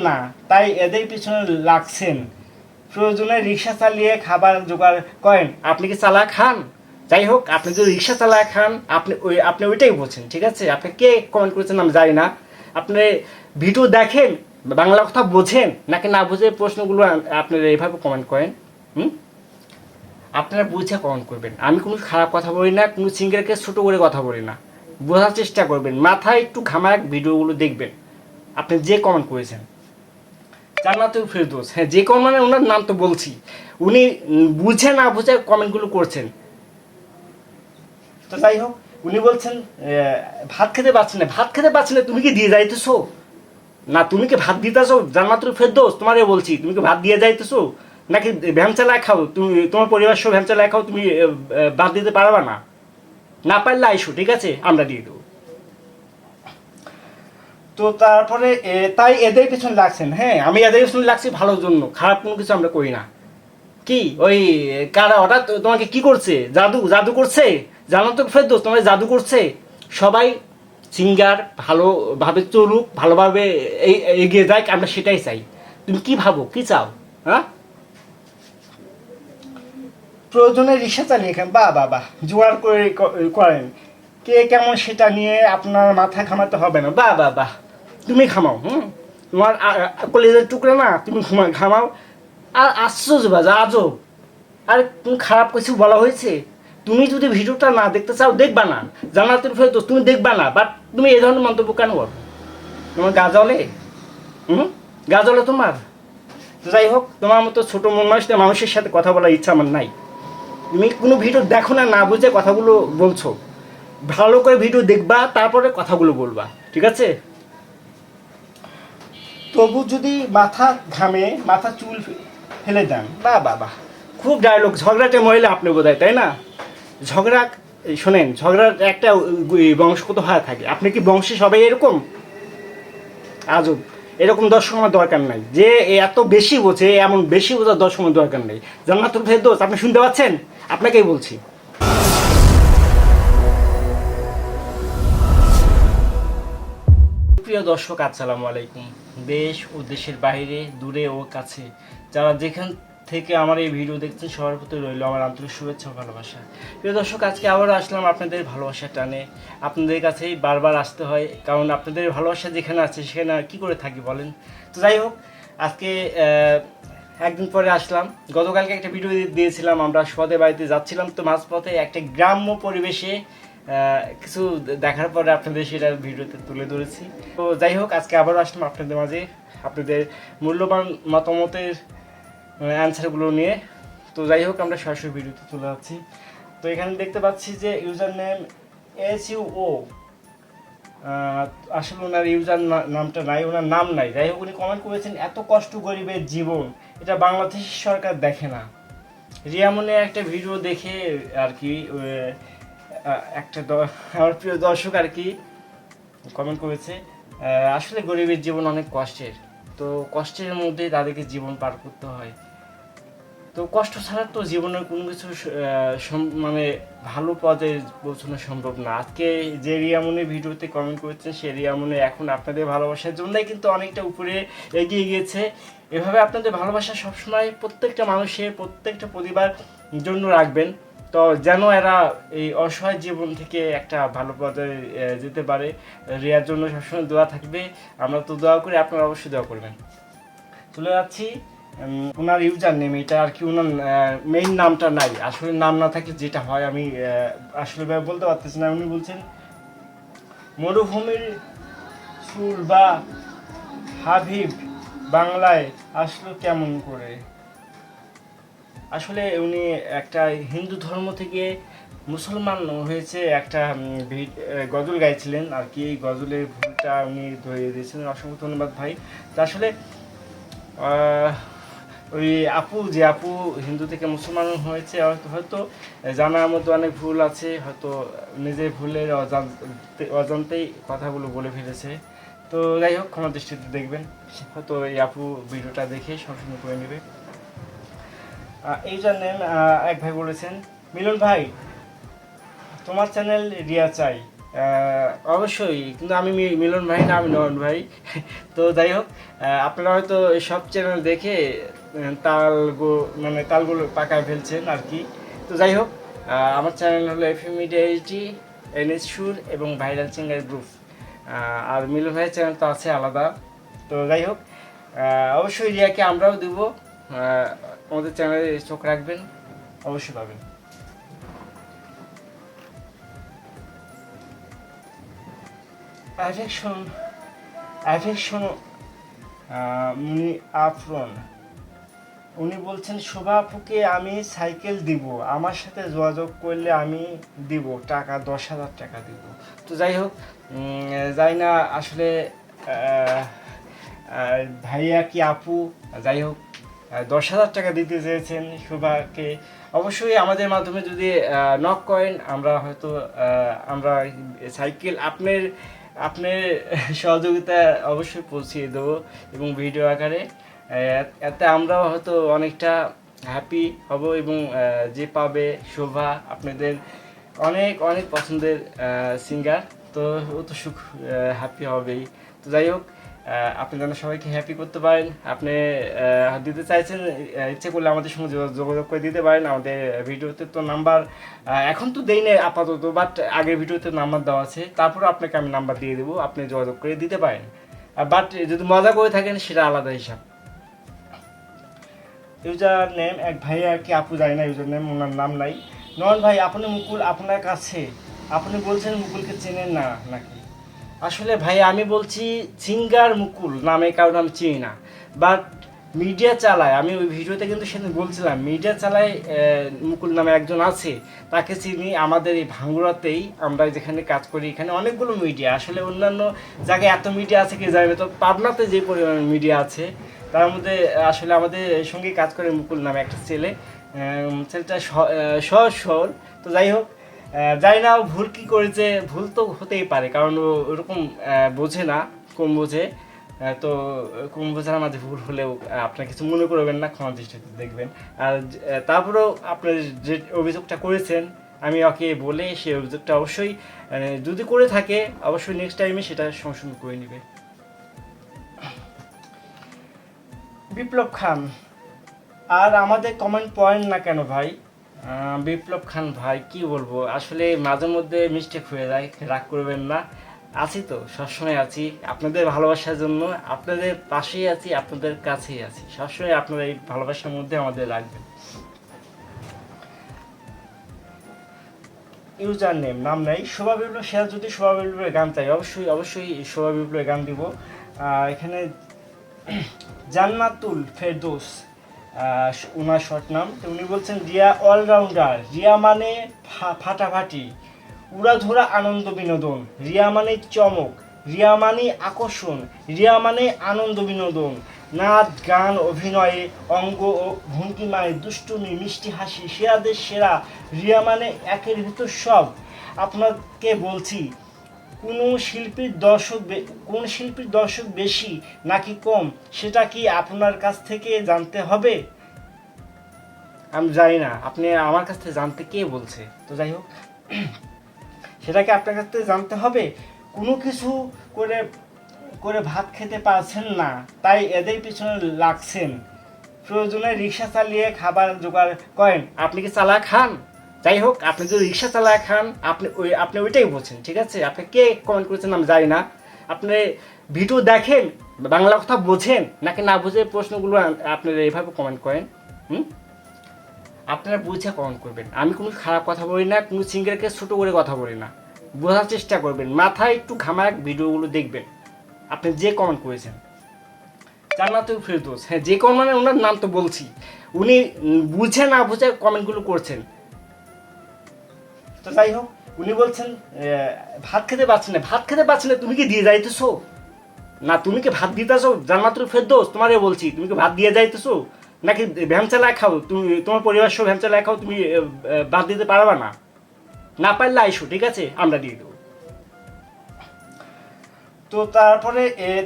না, তাই এদের পিছনে লাগছেন। প্রয়োজনে রিক্সা চালিয়ে খাবার জোগাড় করেন। আপনি কি চালা খান? যাই হোক, আপনি যদি রিক্সা চালায় খান, আপনি ওই, আপনি ওইটাই বলছেন, ঠিক আছে? আপনি কে কমেন্ট করেছেন আমি জানি না। আপনি ভিডিও দেখেন, বাংলা কথা বোঝেন, নাকি না বুঝে প্রশ্নগুলো আপনারা এইভাবে কমেন্ট করেন? হুম? আপনারা বুঝে কমেন্ট করবেন। আমি কোনো খারাপ কথা বলি না, কোনো সিঙ্গারকে ছোট করে কথা বলি না। বোঝার চেষ্টা করবেন। মাথায় একটু ঘামায় ভিডিওগুলো দেখবেন। আপনি যে কমেন্ট করেছেন। জান্নাতুল ফেরদৌস। হ্যাঁ যে কমেন্ট মানে ওনার নাম তো বলছি। উনি বুঝে না বুঝে কমেন্টগুলো করছেন। তো যাই হোক, উনি বলছেন ভাত খেতে পারছেন না। ভাত খেতে পারছেন না, তুমি কি দিয়ে যাইতেছো? না, তুমি কি ভাত দিতেছো? জান্নাতুল ফেরদৌস তোমারে বলছি, তুমি কি ভাত দিয়ে যাইতেছো? নাকি ভ্যান চালায় খাও? তুমি, তোমার পরিবার সহ ভ্যান চালায় খাও, তুমি ভাত দিতে পারবা না? না পারলে আইসো, ঠিক আছে? আমরা দিয়ে দেবো। তো তারপরে তাই এদের পিছনে লাগছেন। হ্যাঁ আমি এদের পিছনে লাগছি ভালোর জন্য। খারাপ কোনো কিছু আমরা করি না। কি? ওই, কারা হঠাৎ তোমাকে কি করছে? জাদু জাদু করছে? জানো তো ফেরদোস, তোমার জাদু করছে? সবাই সিঙ্গার ভালোভাবে চলুক, ভালোভাবে এগিয়ে যাক, আমরা সেটাই চাই। তুমি কি ভাবো? কি চাও? হ্যাঁ? প্রয়োজনে রিক্সা চালিয়ে খান। বা বা বা জোয়ার করে করেন। কে কেমন সেটা নিয়ে আপনার মাথা ঘামাতে হবে না। বা বা বা তুমি খামাও হুম? তোমার কলেজের টুকরা না, তুমি ঘুমা, ঘামাও। আর আশ্চর্য বাজা আজব আর তুমি খারাপ কিছু, বলা হয়েছে তুমি যদি ভিডিওটা না দেখতে চাও, দেখবা না। জানাতে ফেরত তুমি দেখবা না। বাট, তুমি এই ধরনের মন্তব্য কেন করো তোমার গাজলে, হুম? গাজলে তোমার যাই হোক তোমার মতো ছোট মন মানুষদের মানুষের সাথে কথা বলার ইচ্ছা আমার নাই। তুমি কোনো ভিডিও দেখো না না বুঝে কথাগুলো বলছো। ভালো করে ভিডিও দেখবা, তারপরে কথাগুলো বলবা। ঠিক আছে? তবু যদি মাথা ঘামে মাথা চুল ফেলে দেন বা বাবা খুব ডায়লগ ঝগড়াটে মহিলা আপনি বোধহয় তাই না? ঝগড়া শোনেন ঝগড়ার একটা বংশগত হয়ে থাকে। আপনি কি বংশে সবাই এরকম? আজব। এরকম দর্শক আমার দরকার নাই। যে এত বেশি বোঝে এমন বেশি বোঝার দর্শক আমার দরকার নেই। জান্নাতুল ফেরদৌস আপনি শুনতে পাচ্ছেন? আপনাকেই বলছি। প্রিয় দর্শক আসসালামু আলাইকুম। দেশ ও দেশের বাইরে, দূরে ও কাছে। যারা যেখান থেকে আমার এই ভিডিও দেখছেন, সবার প্রতি রইল আমার আন্তরিক শুভেচ্ছা ও ভালোবাসা। প্রিয় দর্শক, আজকে আবার আসলাম আপনাদের ভালোবাসা টানে। আপনাদের কাছেই বারবার আসতে হয়, কারণ আপনাদের ভালোবাসা যেখানে আছে, সেখানে আর কি করে থাকি বলেন? তো যাই হোক, আজকে একদিন পরে আসলাম। গতকালকে একটা ভিডিও দিয়েছিলাম, আমরা সোয়াদের বাড়িতে যাচ্ছিলাম। তো মাঝপথে একটা গ্রাম্য পরিবেশে কিছু দেখার পরে আপনাদের সেটা ভিডিওতে তুলে ধরেছি। তো যাই হোক, আজকে আবারও আসলাম আপনাদের মাঝে আপনাদের মূল্যবান মতামতের অ্যান্সারগুলো নিয়ে। তো যাই হোক, আমরা সরাসরি ভিডিওতে চলে যাচ্ছি। তো এখানে দেখতে পাচ্ছি যে user name S U O আসলে ওনার ইউজার নামটা নাই, ওনার নাম নাই। যাই হোক, উনি কমেন্ট করেছেন, এত কষ্ট গরিবের জীবন, এটা বাংলাদেশ সরকার দেখে না। রিয়ামনে একটা ভিডিও দেখে আর কি একটা আমার প্রিয় দর্শক আর কি কমেন্ট করেছে আসলে গরিবের জীবন অনেক কষ্টের। তো কষ্টের মধ্যে তাদেরকে জীবন পার করতে হয়। তো কষ্ট ছাড়া তো জীবনের কোনো কিছু মানে ভালো পদে পৌঁছানো সম্ভব না। আজকে যে রিয়ামনের ভিডিওতে কমেন্ট করেছেন, সে রিয়ামনে এখন আপনাদের ভালোবাসার জন্যই কিন্তু অনেকটা উপরে এগিয়ে গিয়েছে। এভাবে আপনাদের ভালোবাসা সবসময় প্রত্যেকটা মানুষের, প্রত্যেকটা পরিবার জন্য রাখবেন। তো যেন এরা এই অসহায় জীবন থেকে একটা ভালো পদে যেতে পারে। রিয়ার জন্য সবসময় দোয়া থাকবে। আমরা তো দোয়া করি, আপনারা অবশ্যই দোয়া করবেন। চলে যাচ্ছি ওনার ইউজার নেম এটা আর কি ওনার মেইন নামটা নাই। আসলে নাম না থাকলে যেটা হয়, আমি আসলে ভাবে বলতে পারতেছি না, উনি বলছেন, মরুভূমির সুর বা হাবিব বাংলায় আসলো কেমন করে? আসলে উনি একটা হিন্দু ধর্ম থেকে মুসলমান হয়েছে, একটা গজল গাইছিলেন আর কি। এই গজলের ভুলটা উনি ধরিয়ে দিয়েছিলেন। অসংখ্য ধন্যবাদ ভাই। তা আসলে ওই আপু, যে আপু হিন্দু থেকে মুসলমান হয়েছে, হয়তো জানার মধ্যে অনেক ভুল আছে, হয়তো নিজের ভুলের অজান্তে- অজান্তেই কথাগুলো বলে ফেলেছে। তো যাই হোক, ক্ষমা দৃষ্টিতে দেখবেন। হয়তো এই আপু ভিডিওটা দেখে সম্পূর্ণ করে নেবে। আহ, এই জন্য এক ভাই বলেছেন মিলন ভাই তোমার চ্যানেল রিয়া চাই। অবশ্যই কিন্তু আমি মিলন ভাই না আমি নয়ন ভাই। তো যাই হোক আপনারা হয়তো সব চ্যানেল দেখে তাল মানে তালগুলো পাকায় ফেলছেন আর কি। তো যাই হোক আমার চ্যানেল হলো F M media HD NS সুর এবং ভাইরাল সিঙ্গার গ্রুপ আর মিলন ভাইয়ের চ্যানেল তো আছে আলাদা। তো যাই হোক অবশ্যই রিয়াকে আমরাও দেব। আমাদের চ্যানেলে চোখ রাখবেন, অবশ্যই পাবেন। অ্যাফেকশন অ্যাফেকশন উনি আফরন। উনি বলছেন, শোভা আপুকে আমি সাইকেল দিব। আমার সাথে যোগাযোগ করলে আমি দিব। টাকা, দশ হাজার টাকা দিব। তো যাই হোক যাই না, আসলে ভাইয়া কি আপু? যাই হোক দশ হাজার টাকা দিতে চেয়েছেন শোভাকে অবশ্যই আমাদের মাধ্যমে যদি নক করেন, আমরা হয়তো আমরা সাইকেল আপনার আপনার সহযোগিতা অবশ্যই পৌঁছিয়ে দেবো এবং ভিডিও আকারে। এতে আমরাও হয়তো অনেকটা হ্যাপি হব এবং যে পাবে শোভা আপনাদের অনেক অনেক পছন্দের সিঙ্গার তো ও তো সুখ হ্যাপি হবেই। তো যাই হোক আপনি যেন সবাইকে হ্যাপি করতে পারেন, আপনি দিতে চাইছেন ইচ্ছে করলে আমাদের সঙ্গে যোগাযোগ করে দিতে পারেন, আমাদের ভিডিওতে তো নাম্বার এখন তো দেই না আপাতত বাট আগের ভিডিওতে নাম্বার দেওয়া আছে, তারপরে আপনাকে আমি নাম্বার দিয়ে দেবো, আপনি যোগাযোগ করে দিতে পারেন। বাট যদি মজা করে থাকেন, সেটা আলাদা হিসাব। ইউজার নেম এক ভাই আর কি, আপু যায় না ইউজার নেম ওনার নাম নাই। নন ভাই, আপনি মুকুল, আপনার কাছে? আপনি বলছেন মুকুলকে চেনেন না, নাকি? আসলে ভাই, আমি বলছি সিঙ্গার মুকুল নামে কারণ আমি চিনি না। বাট মিডিয়া চালায়, আমি ওই ভিডিওতে কিন্তু সেদিন বলছিলাম মিডিয়া চালায় মুকুল নামে একজন আছে, তাকে চিনি আমাদের এই ভাঙ্গুরাতেই, আমরা যেখানে কাজ করি এখানে অনেকগুলো মিডিয়া আসলে অন্যান্য জায়গায় এত মিডিয়া আছে কি না, তো পাবনাতে যে পরিমাণ মিডিয়া আছে, তার মধ্যে, আসলে আমাদের সঙ্গে কাজ করে মুকুল নামে একটা ছেলে ছেলেটা সহজ সরল, তো যাই হোক জানি না ও ভুল কি করেছে, ভুল তো হতেই পারে, কারণ ও ওরকম বোঝে না, কম বোঝে। তো, কম বোঝার মাঝে ভুল হলেও আপনার কিছু মনে করবেন না, ক্ষমা দৃষ্টিতে দেখবেন। আর তারপরেও আপনার যে অভিযোগটা করেছেন, আমি ওকে বলে সেই অভিযোগটা অবশ্যই মানে যদি করে থাকে, অবশ্যই নেক্সট টাইমে সেটা সংশোধন করে নেবে। বিপ্লব খান, আর আমাদের কমেন্ট পয়েন্ট না কেন ভাই? বিপ্লব খান ভাই, কি বলব? আসলে মাঝে মধ্যে মিস্টেক হয়ে যায়, রাগ করবেন না। আছি তো, সবসময় আছি। আপনাদের ভালোবাসার জন্য আপনাদের পাশেই আছি, আপনাদের কাছেই আছি। সবসময় আপনারা এই ভালোবাসার মধ্যে আমাদের রাখবেন। ইউজার নেম নাম নাই। শোভা বিপ্লব শেয়ার, যদি শোভা বিপ্লবের গান চাই, অবশ্যই অবশ্যই শোভা বিপ্লবের গান দিব। এখানে জান্নাতুল ফেরদৌস। ওনার শর্ট নাম, তো উনি বলছেন, রিয়া অলরাউন্ডার। রিয়া মানে ফাটাফাটি। উড়াধুরা আনন্দ বিনোদন। রিয়া মানে চমক। রিয়া মানে আকর্ষণ। রিয়া মানে আনন্দ বিনোদন। নাচ, গান, অভিনয়ে অঙ্গ ও ভঙ্গিমায় দুষ্টুমি, মিষ্টি হাসি সেরাদের সেরা। রিয়া মানে একের ভিতর সব। আপনাকে বলছি কোনো শিল্পীর দর্শক কোন শিল্পীর দর্শক বেশি নাকি কম, সেটা কি আপনার কাছ থেকে জানতে হবে? আমি জানি না, আপনি আমার কাছ থেকে জানতে কে বলছে? তো যাই হোক সেটাকে আপনার কাছ থেকে জানতে হবে? কোনো কিছু করে করে ভাত খেতে পারছেন না, তাই এদের পিছনে লাগছেন। প্রয়োজনে রিক্সা চালিয়ে খাবার জোগাড় করেন। আপনি কি চালা খান যাই হোক আপনি যদি রিক্সা চালায় খান, আপনি ওই, আপনি ওইটাই বলছেন, ঠিক আছে? আপনি কে কমেন্ট করেছেন আমি জানি না। আপনি ভিডিও দেখেন, বাংলা কথা বোঝেন, নাকি না বুঝে প্রশ্নগুলো আপনারা এইভাবে কমেন্ট করেন? হুম? আপনারা বুঝে কমেন্ট করবেন। আমি কোনো খারাপ কথা বলি না, কোনো সিঙ্গারকে ছোটো করে কথা বলি না। বোঝার চেষ্টা করবেন, মাথায় একটু ঘামাক ভিডিওগুলো দেখবেন। আপনি যে কমেন্ট করেছেন। জান্নাতুল ফেরদৌস হ্যাঁ যে কমেন্ট মানে ওনার নাম তো বলছি। উনি বুঝে না বুঝে কমেন্টগুলো করছেন। তো যাই হোক, উনি বলছেন ভাত খেতে পারছেন না। ভাত খেতে পারছেন না, তুমি কি দিয়ে যাইতেছো? না, তুমি কি ভাত দিতেছো? জান্নাতুল ফেরদৌস তোমারে বলছি, তুমি কি ভাত দিয়ে যাইতেছো? নাকি ভ্যান চালায় খাও, তুমি, তোমার পরিবার সহ ভ্যান চালায় খাও, তুমি ভাত দিতে পারবা না? না পারলে আইসো, ঠিক আছে? আমরা দিয়ে দেবো। তো তারপরে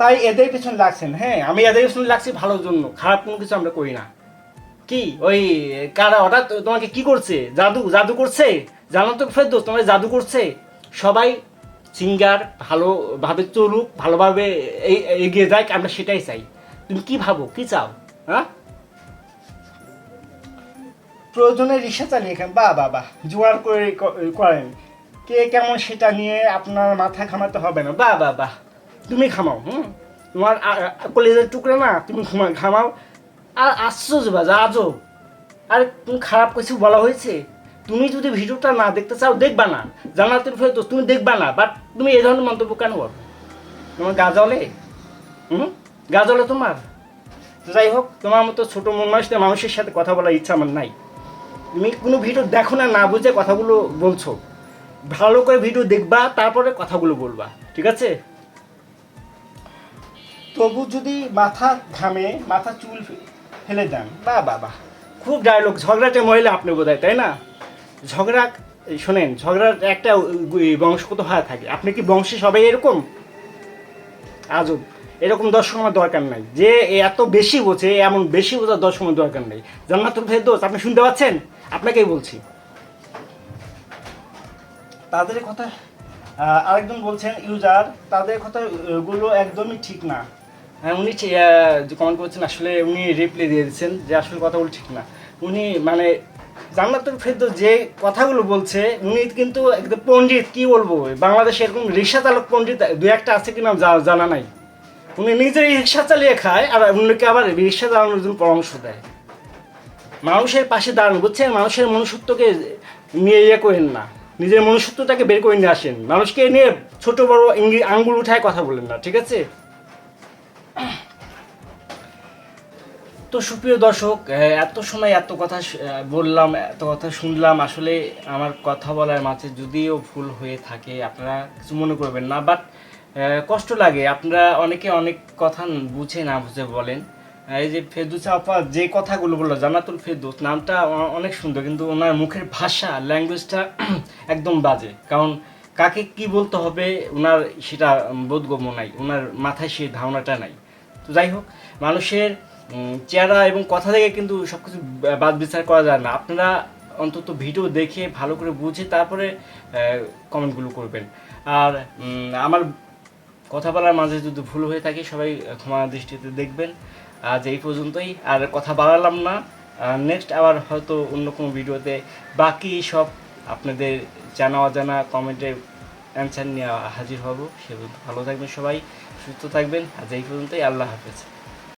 তাই এদের পিছনে লাগছেন হ্যাঁ? আমি এদের পিছনে লাগছি ভালোর জন্য, খারাপ কোনো কিছু আমরা করি না। কি? ওই, কারা হঠাৎ তোমাকে কি করছে? জাদু জাদু করছে? জানো তো ফেরদোস তোমার জাদু করছে। সবাই সিঙ্গার ভালোভাবে চলুক, ভালোভাবে এগিয়ে যাক, আমরা সেটাই চাই। তুমি কি ভাবো? কি চাও? হ্যাঁ? প্রয়োজনে রিক্সা চালিয়ে খান। বা বা বা জোয়ার করে করেন। কে কেমন সেটা নিয়ে আপনার মাথা ঘামাতে হবে না। বা বা বা তুমি খামাও হুম? তোমার কলেজের টুকরা না, তুমি ঘুমা- ঘামাও। আর আশ্চর্য বাজা, আজও। আর, তুমি খারাপ কিছু বলা হয়েছে? তুমি যদি ভিডিওটা না দেখতে চাও, দেখবা না। জানাতে তো তুমি দেখবা না। বাট তুমি এই ধরনের মন্তব্য কেন করো? তোমার গাজলে? হুম? গাজলে তোমার? যাই হোক, তোমার মতো ছোটো মন মানুষদের মানুষের সাথে কথা বলার ইচ্ছা আমার নাই। তুমি কোনো ভিডিও দেখো না না বুঝে কথাগুলো বলছো। ভালো করে ভিডিও দেখবা, তারপরে কথাগুলো বলবা। ঠিক আছে? তবু যদি মাথা ঘামে, মাথা চুল ফেলে দেন, বা বাবা খুব ডায়লগ ঝগড়াটে মহিলা আপনি বোধ তাই না? ঝগড়া শোনেন ঝগড়ার একটা বংশগত হয়ে থাকে? আপনি কি বংশে সবাই এরকম? আজব। এরকম দর্শক আমার দরকার নাই। যে এত বেশি বোঝে এমন বেশি বোঝার দর্শক আমার দরকার নেই। জান্নাতুল ফেরদৌস আপনি শুনতে পাচ্ছেন? আপনাকেই বলছি। তাদের কথা আরেকজন বলছেন ইউজার তাদের কথা গুলো একদমই ঠিক না। হ্যাঁ উনি কমেন্ট করছেন আসলে উনি রিপ্লাই দিয়ে দিচ্ছেন যে আসলে কথাগুলো ঠিক না। উনি মানে জান্নাতুল ফেরদৌস যে কথাগুলো বলছে, উনি কিন্তু একদম পণ্ডিত, কি বলব? বাংলাদেশে এরকম রিক্সা চালক পণ্ডিত দু একটা আছে কিনা জা- জানা নাই। উনি নিজে রিক্সা চালিয়ে খায়, আর অন্যকে আবার রিক্সা চালানোর জন্য পরামর্শ দেয়। মানুষের পাশে দাঁড়ান, বুঝছেন? মানুষের মনুষ্যত্বকে নিয়ে ইয়ে করেন না। নিজের মনুষ্যত্বটাকে বের করে নিয়ে আসেন। মানুষকে নিয়ে ছোট বড় আঙ্গুল উঠায় কথা বলেন না, ঠিক আছে? তো সুপ্রিয় দর্শক এত সময় এত কথা বললাম, এত কথা শুনলাম, আসলে আমার কথা বলার মাঝে যদিও ভুল হয়ে থাকে, আপনারা কিছু মনে করবেন না বাট কষ্ট লাগে। আপনারা অনেকে অনেক কথা বুঝে না বুঝে বলেন। এই যে ফেরদুস আপা যে কথাগুলো বলল জানাতুল ফেরদুস, নামটা অনেক সুন্দর, কিন্তু ওনার মুখের ভাষা ল্যাঙ্গুয়েজটা একদম বাজে। কারণ কাকে কি বলতে হবে ওনার সেটা বোধগম্য নাই ওনার মাথায় সেই ধারণাটা নাই। তো যাই হোক, মানুষের চেহারা এবং কথা থেকে কিন্তু সব কিছু বাদ বিচার করা যায় না। আপনারা অন্তত ভিডিও দেখে ভালো করে বুঝে তারপরে কমেন্টগুলো করবেন। আর আমার কথা বলার মাঝে যদি ভুল হয়ে থাকে, সবাই ক্ষমা দৃষ্টিতে দেখবেন। আজ এই পর্যন্তই। আর কথা বাড়ালাম না। নেক্সট আবার হয়তো অন্য কোনো ভিডিওতে। বাকি সব আপনাদের জানা অজানা কমেন্টের অ্যান্সার নিয়ে হাজির হব। সে ভালো থাকবেন সবাই, সুস্থ থাকবেন। আজ এই পর্যন্তই। আল্লাহ হাফেজ।